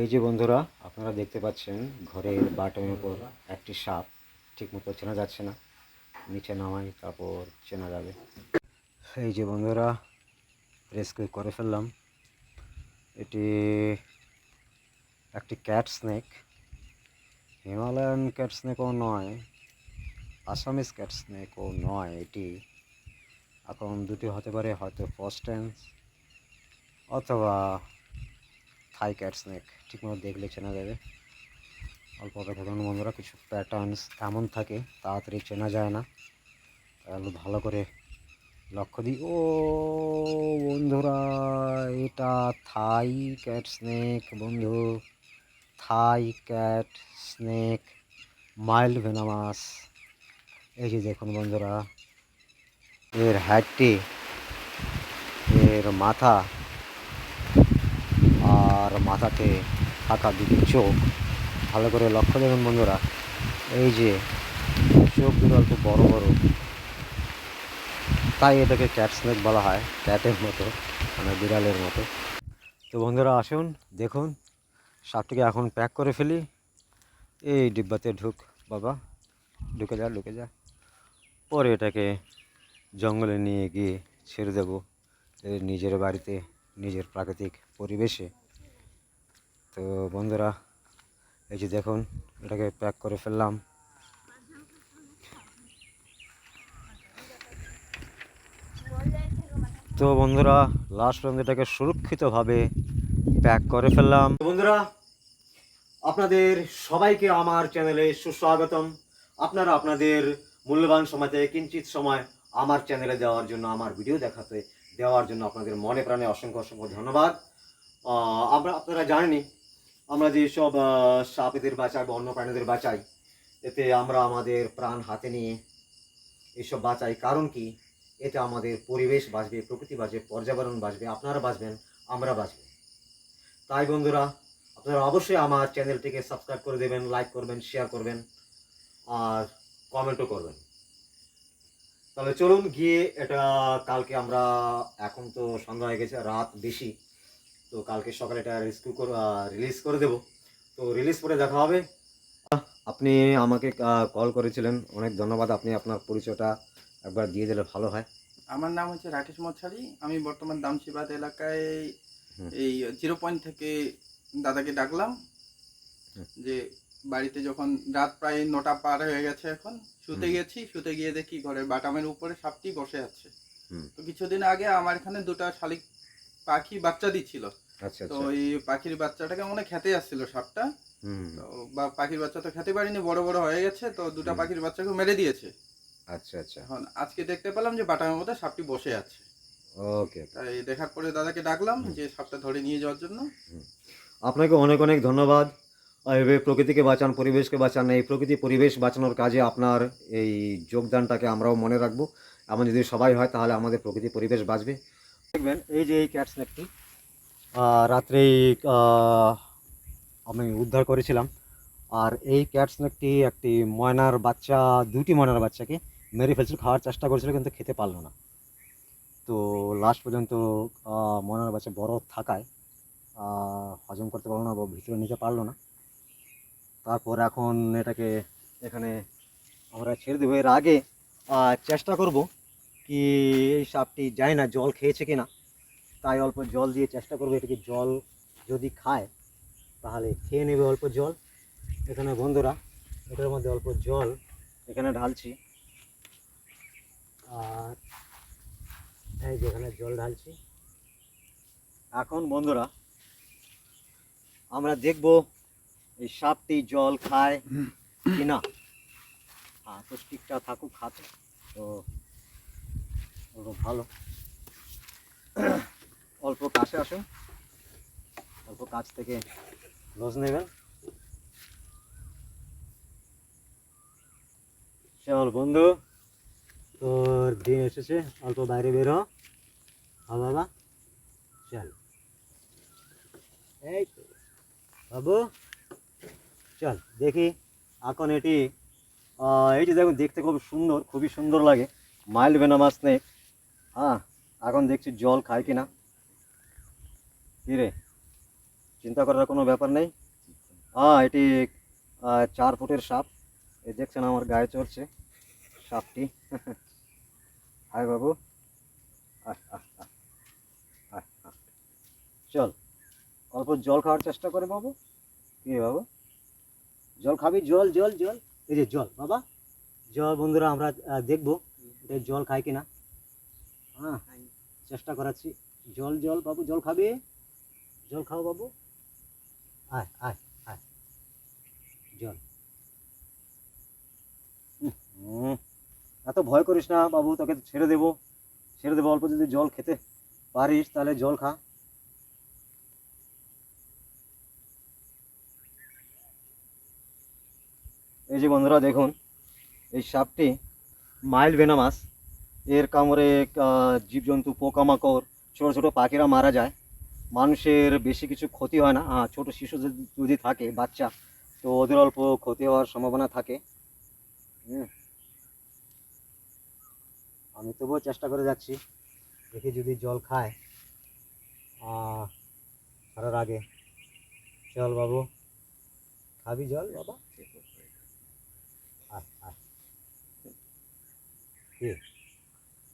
এই যে বন্ধুরা, আপনারা দেখতে পাচ্ছেন, ঘরের বাটনের উপর একটি সাপ ঠিকমতো চেনা যাচ্ছে না। নিচে নামাই, তারপর চেনা যাবে। এই যে বন্ধুরা রেস্কিউ করে ফেললাম। এটি একটি ক্যাট স্নেক হিমালয়ান ক্যাট স্নেকও নয় আসামিস ক্যাট স্নেকও নয় এটি। এখন দুটি হতে পারে হয়তো ফস্টেন্স অথবা থাই ক্যাট স্নেক ঠিকমতো দেখলে চেনা যাবে। অল্প অপেক্ষা করুন বন্ধুরা, কিছু প্যাটার্নস এমন থাকে, তাড়াতাড়ি চেনা যায় না। তাহলে ভালো করে লক্ষ্য দিই। ও বন্ধুরা, এটা থাই ক্যাট স্নেক বন্ধু। Thai cat snake mild venomous এই যে দেখুন বন্ধুরা, এর হ্যাডটি এর মাথা মাথাতে থাকা দুটি চোখ। ভালো করে লক্ষ্য দেবেন বন্ধুরা। এই যে চোখ দুটো অল্প বড় বড়। তাই এটাকে ক্যাট স্নেক বলা হয়। ক্যাটের মতো মানে বিড়ালের মতো। তো বন্ধুরা আসুন, দেখুন। সাপটিকে এখন প্যাক করে ফেলি। এই ডিব্বাতে ঢুক, বাবা। ঢুকে যা ঢুকে যা। পরে এটাকে জঙ্গলে নিয়ে গিয়ে ছেড়ে দেবো। নিজের বাড়িতে, নিজের প্রাকৃতিক পরিবেশে। তো বন্ধুরা, এই যে দেখুন, এটাকে প্যাক করে ফেললাম। তো বন্ধুরা লাস্ট পর্যন্ত এটাকে সুরক্ষিতভাবে প্যাক করে ফেললাম। বন্ধুরা, আপনাদের সবাইকে আমার চ্যানেলে সুস্বাগতম। আপনারা আপনাদের মূল্যবান সময় থেকে কিঞ্চিত সময় আমার চ্যানেলে দেওয়ার জন্য, আমার ভিডিও দেখাতে দেওয়ার জন্য আপনাদের মনে প্রাণে অসংখ্য অসংখ্য ধন্যবাদ। আমরা আপনারা জানেনই আমরা যেসব সাপেদের বাঁচাই বা অন্য প্রাণীদের বাঁচাই, এতে আমরা আমাদের প্রাণ হাতে নিয়ে এসব বাঁচাই। কারণ কি? এতে আমাদের পরিবেশ বাঁচবে, প্রকৃতি বাঁচবে, পর্যাবরণ বাঁচবে, আপনারা বাঁচবেন, আমরা বাঁচব। তাই বন্ধুরা, আপনারা অবশ্যই আমার চ্যানেলটিকে সাবস্ক্রাইব করে দেবেন, লাইক করবেন শেয়ার করবেন, আর কমেন্টও করবেন। তাহলে চলুন গিয়ে এটা, কালকে আমরা, এখন তো সন্ধ্যা হয়ে গেছে, রাত বেশি। তো কালকে সকালে এটা রেস্কিউ করে রিলিজ করে দেব। তো রিলিজ করে দেখা হবে। আপনি আমাকে কল করেছিলেন। অনেক ধন্যবাদ। আপনি আপনার পরিচয়টা একবার দিয়ে দিলে ভালো হয়। আমার নাম হচ্ছে রাকেশ মছারি। আমি বর্তমান দামশিবাদ এলাকায় এই জিরো পয়েন্ট থেকে দাদাকে ডাকলাম যে বাড়িতে যখন রাত প্রায় নটা পার হয়ে গেছে এখন শুতে গেছি। শুতে গিয়ে দেখি ঘরের বাটামের উপরে সাপটি বসে আছে। তো কিছুদিন আগে আমার এখানে দুটো শালিক পাখি বাচ্চা দিচ্ছিল। তো আচ্ছা। ওই পাখির বাচ্চাটাকে মনে খেতে আসছিল সাপটা। হুম। তো বা পাখির বাচ্চা তো খেতে পারিনি বড় বড় হয়ে গেছে তো দুটো পাখির বাচ্চাকে মেরে দিয়েছে। আচ্ছা আচ্ছা। এখন আজকে দেখতে পেলাম যে বাটামের মধ্যে সাপটি বসে আছে। ওকে। তাই দেখার পরে দাদাকে ডাকলাম যে সাপটা ধরে নিয়ে যাওয়ার জন্য। আপনাকে অনেক অনেক ধন্যবাদ। এভাবে প্রকৃতিকে বাঁচান পরিবেশকে বাঁচান এই প্রকৃতি পরিবেশ বাঁচানোর কাজে আপনার এই যোগদানটাকে আমরাও মনে রাখব। এমন যদি সবাই হয় তাহলে আমাদের প্রকৃতি পরিবেশ বাঁচবে। দেখবেন এই যে এই ক্যাট স্ন্যাকটি রাত্রেই আমি উদ্ধার করেছিলাম। আর এই ক্যাট স্ন্যাকটি একটি ময়নার বাচ্চা দুটি ময়নার বাচ্চাকে মেরে ফেলছিল, খাওয়ার চেষ্টা করেছিল, কিন্তু খেতে পারল না। তো লাস্ট পর্যন্ত ময়নার বাচ্চা বড় থাকায় হজম করতে পারল না বা ভিতরে নিতে পারল না। তারপর এখন এটাকে এখানে আমরা ছেড়ে দেবো। এর আগে চেষ্টা করব কি এই সাপটি যায় না জল খেয়েছে কিনা। তাই অল্প জল দিয়ে চেষ্টা করব এটাকে জল যদি খায়, তাহলে খেয়ে নেবে অল্প জল। এখানে বন্ধুরা, এটার মধ্যে অল্প জল এখানে ঢালছি। আর এই যে এখানে জল ঢালছি। এখন বন্ধুরা, আমরা দেখব এই সাপটি জল খায় কি না হ্যাঁ তো থাকুক খাতে তো ভালো। অল্প কাছে আসুন। অল্প কাছ থেকে লোজ নেবেন? চল বন্ধু, তোর দিন এসেছে। অল্প বাইরে বের হ। হ্যাঁ বাবা। চল। এই বাবু, চল, দেখি এখন এটি যে দেখুন, দেখতে খুব সুন্দর, খুবই সুন্দর লাগে। মাইল্ড বেনামাস নেই হ্যাঁ এখন দেখছি জল খায় কিনা। রে চিন্তা করার কোনো ব্যাপার নেই? হ্যাঁ এটি চার ফুটের সাপ। এই দেখছেন আমার গায়ে চড়ছে সাপটি। হায় বাবু। চল, অল্প জল খাওয়ার চেষ্টা করে বাবু। কি বাবু? জল খাবি? জল জল জল। এই যে জল, বাবা। জল বন্ধুরা, আমরা দেখব জল খায় কিনা। হ্যাঁ চেষ্টা করাচ্ছি। জল জল, বাবু, জল খাবি? জল খাও বাবু। আয় আয় আয়। জল। এত ভয় করিস না বাবু, তোকে ছেড়ে দেবো। ছেড়ে দেবো, অল্প যদি জল খেতে পারিস, তাহলে জল খা। এই যে বন্ধুরা, দেখুন, এই সাপটি মাইল্ড ভেনামাস, এর কামড়ে জীবজন্তু, পোকামাকড়, ছোটো ছোটো পাখিরা মারা যায়। মানুষের বেশি কিছু ক্ষতি হয় না। ছোটো শিশু যদি- থাকে, বাচ্চা, তো ওদের অল্প ক্ষতি হওয়ার সম্ভাবনা থাকে। আমি তবুও চেষ্টা করে যাচ্ছি। দেখি যদি জল খায়। ছাড়ার আগে। চল বাবু। খাবি জল, বাবা?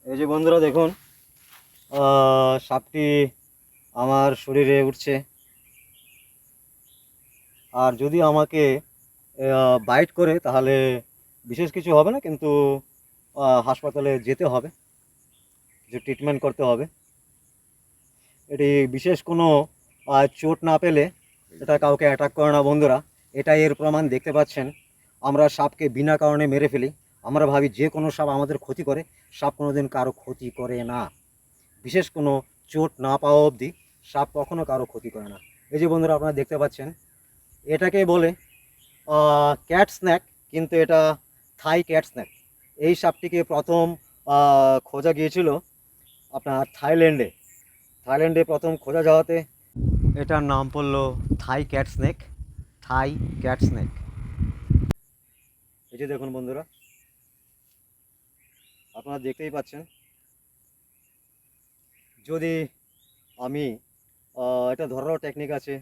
এই যে বন্ধুরা, দেখুন। সাপটি আমার শরীরে উঠছে। আর যদি আমাকে বাইট করে, তাহলে বিশেষ কিছু হবে না, কিন্তু হাসপাতালে যেতে হবে, যে ট্রিটমেন্ট করতে হবে। এটি বিশেষ কোনো চোট না পেলে এটা কাউকে অ্যাটাক করে না, বন্ধুরা। এটা এর প্রমাণ, দেখতে পাচ্ছেন। আমরা সাপকে বিনা কারণে মেরে ফেলি। আমরা ভাবি যে কোনো সাপ আমাদের ক্ষতি করে, সাপ কোনোদিন কারও ক্ষতি করে না। বিশেষ কোনো চোট না পাওয়া অবধি সাপ কখনো কারও ক্ষতি করে না। এই যে বন্ধুরা আপনারা দেখতে পাচ্ছেন, এটাকে বলে ক্যাট স্ন্যাক কিন্তু এটা থাই ক্যাট স্ন্যাক এই সাপটিকে প্রথম খোঁজা গিয়েছিল আপনার থাইল্যান্ডে। থাইল্যান্ডে প্রথম খোঁজা যাওয়াতে এটার নাম পড়ল Thai cat snake Thai cat snake এই যে দেখুন বন্ধুরা, আপনারা দেখতেই পাচ্ছেন, যদি আমি এটা ধরারও টেকনিক আছে,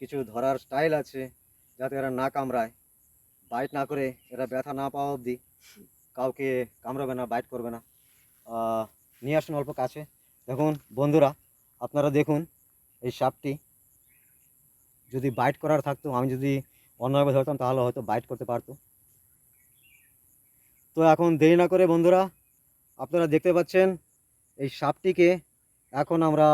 কিছু ধরার স্টাইল আছে, যাতে এরা না কামড়ায়। বাইট না করে, এরা ব্যথা না পাওয়া অবধি কাউকে কামড়াবে না বাইট করবে না। নিয়ে আসুন অল্প কাছে। দেখুন, বন্ধুরা, আপনারা দেখুন এই সাপটি যদি বাইট করার থাকতো, আমি যদি অন্যভাবে ধরতাম, তাহলে হয়তো বাইট করতে পারতো। তো এখন দেরি না করে, বন্ধুরা, আপনারা দেখতে পাচ্ছেন, এই সাপটিকে এখন আমরা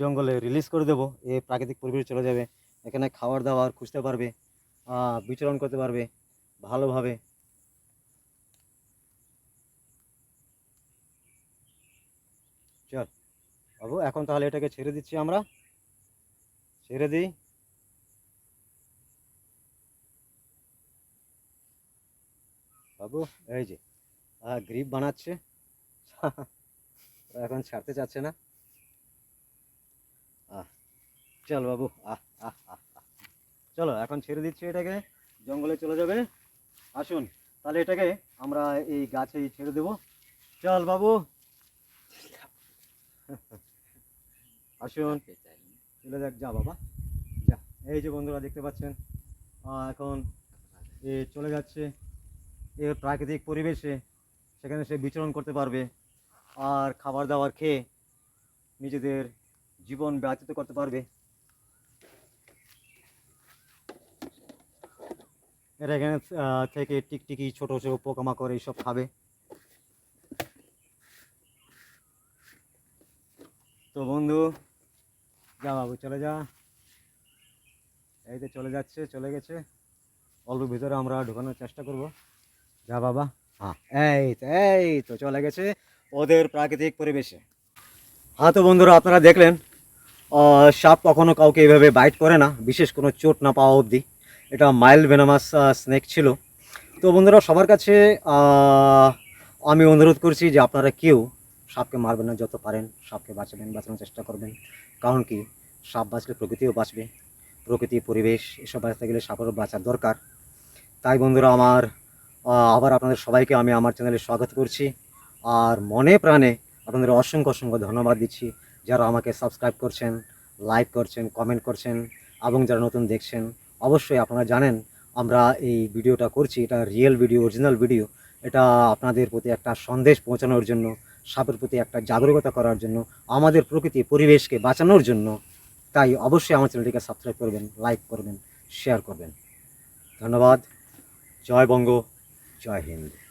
জঙ্গলে রিলিজ করে দেবো। এ প্রাকৃতিক পরিবেশে চলে যাবে। এখানে খাবার দাবার খুঁজতে পারবে বিচরণ করতে পারবে ভালোভাবে। চল, বাবু, এখন তাহলে এটাকে ছেড়ে দিচ্ছি আমরা। ছেড়ে দিই। বাবু, এই যে গ্রিপ বানাচ্ছে। এখন ছাড়তে চাচ্ছে না। আহ, চল বাবু, আহ আহ আহ। চলো, এখন ছেড়ে দিচ্ছি এটাকে, জঙ্গলে চলে যাবে। আসুন, তাহলে এটাকে আমরা এই গাছেই ছেড়ে দেবো। চল বাবু। আসুন, চলে যাক, যা বাবা, যা। এই যে বন্ধুরা, দেখতে পাচ্ছেন এখন এ চলে যাচ্ছে। এর প্রাকৃতিক পরিবেশে সেখানে সে বিচরণ করতে পারবে। আর খাবার দাবার খেয়ে নিজেদের জীবন ব্যতীত করতে পারবে। এরা এখানে থেকে টিকটিকি, ছোট ছোট পোকামাকড় এইসব খাবে। তো বন্ধু, যা বাবু, চলে যা। এই তো চলে যাচ্ছে, চলে গেছে। অল্প ভিতরে আমরা ঢোকানোর চেষ্টা করব। যা বাবা। হ্যাঁ এই তো এই তো, চলে গেছে। ওদের প্রাকৃতিক পরিবেশে। হ্যাঁ তো বন্ধুরা আপনারা দেখলেন সাপ কখনো কাউকে এভাবে বাইট করে না, বিশেষ কোনো চোট না পাওয়া অবধি। এটা মাইল্ড ভেনামাস স্নেক ছিল। তো বন্ধুরা, সবার কাছে আমি অনুরোধ করছি যে আপনারা কেউ সাপকে মারবেন না, যত পারেন সাপকে বাঁচাবেন, বাঁচানোর চেষ্টা করবেন। কারণ কি, সাপ বাঁচলে প্রকৃতিও বাঁচবে। প্রকৃতি, পরিবেশ, এসব বাঁচতে গেলে সাপেরও বাঁচার দরকার। তাই বন্ধুরা, আমার আবার আপনাদের সবাইকে আমি আমার চ্যানেলে স্বাগত করছি। আর মনে প্রাণে আপনাদের অসংখ্য অসংখ্য ধন্যবাদ দিচ্ছি। যারা আমাকে সাবস্ক্রাইব করছেন লাইক করছেন কমেন্ট করছেন, এবং যারা নতুন দেখছেন, অবশ্যই আপনারা জানেন আমরা এই ভিডিওটা করছি। এটা রিয়েল ভিডিও অরিজিনাল ভিডিও এটা আপনাদের প্রতি একটা সন্দেশ পৌঁছানোর জন্য, সাপের প্রতি একটা জাগরুকতা করার জন্য, আমাদের প্রকৃতি, পরিবেশকে বাঁচানোর জন্য। তাই অবশ্যই আমার চ্যানেলটিকে সাবস্ক্রাইব করবেন লাইক করবেন শেয়ার করবেন। ধন্যবাদ। জয় বঙ্গ, জয় হিন্দ।